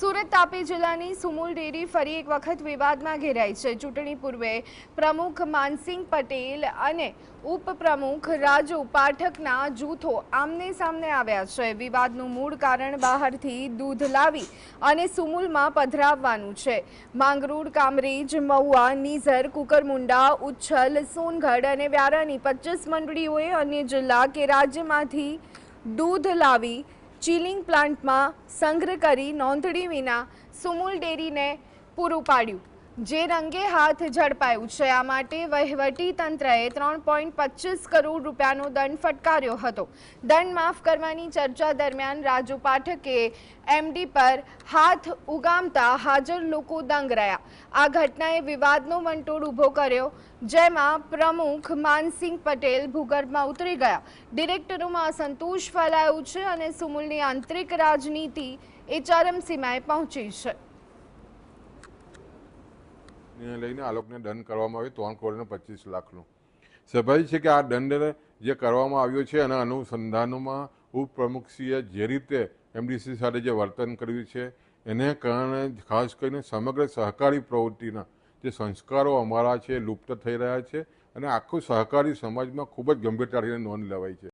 સુરત તાપી જિલ્લાની સુમુલ ડેરી ફરી એક વખત વિવાદમાં ઘેરાઈ છે. ચૂંટણી પૂર્વે પ્રમુખ માનસિંહ પટેલ અને ઉપપ્રમુખ રાજુ પાઠકના જૂથો આમને સામને આવ્યા છે. વિવાદનું મૂળ કારણ બહારથી દૂધ લાવી અને સુમુલમાં પધરાવવાનું છે. માંગરોળ, કામરેજ, મહુવા, નીઝર, કુકરમુંડા, ઉચ્છલ, સોનગઢ અને વ્યારાની પચીસ મંડળીઓએ અન્ય જિલ્લા કે રાજ્યમાંથી દૂધ લાવી ચિલિંગ પ્લાન્ટમાં સંગ્રહ કરી નોંધણી વિના સુમુલ ડેરીને પૂરું પાડ્યું. જે રંગે હાથ ઝડપાયું છે, આ માટે વહીવટી તંત્રએ ત્રણ પોઈન્ટ પચીસ કરોડ રૂપિયાનો દંડ ફટકાર્યો હતો. દંડ માફ કરવાની ચર્ચા દરમિયાન રાજુ પાઠકે એમડી પર હાથ ઉગામતા હાજર લોકો દંગ રહ્યા આ ઘટનાએ વિવાદનો વંટોળ ઊભો કર્યો, જેમાં પ્રમુખ માનસિંહ પટેલ ભૂગર્ભમાં ઉતરી ગયા. ડિરેક્ટરોમાં અસંતોષ ફેલાયો છે અને સુમુલની આંતરિક રાજનીતિ એચઆરએમસીમાં પહોંચી છે. ને લઈને આ લોકોને દંડ કરવામાં આવ્યો ત્રણ કરોડ અને પચીસ લાખનો. સ્વાભાવિક છે કે આ દંડ જે કરવામાં આવ્યો છે અને અનુસંધાનોમાં ઉપપ્રમુખશ્રીએ જે રીતે એમડીસી સાથે જે વર્તન કર્યું છે, એને કારણે ખાસ કરીને સમગ્ર સહકારી પ્રવૃત્તિના જે સંસ્કારો અમારા છે, લુપ્ત થઈ રહ્યા છે અને આખું સહકારી સમાજમાં ખૂબ જ ગંભીરતાથી નોંધ લેવાય છે.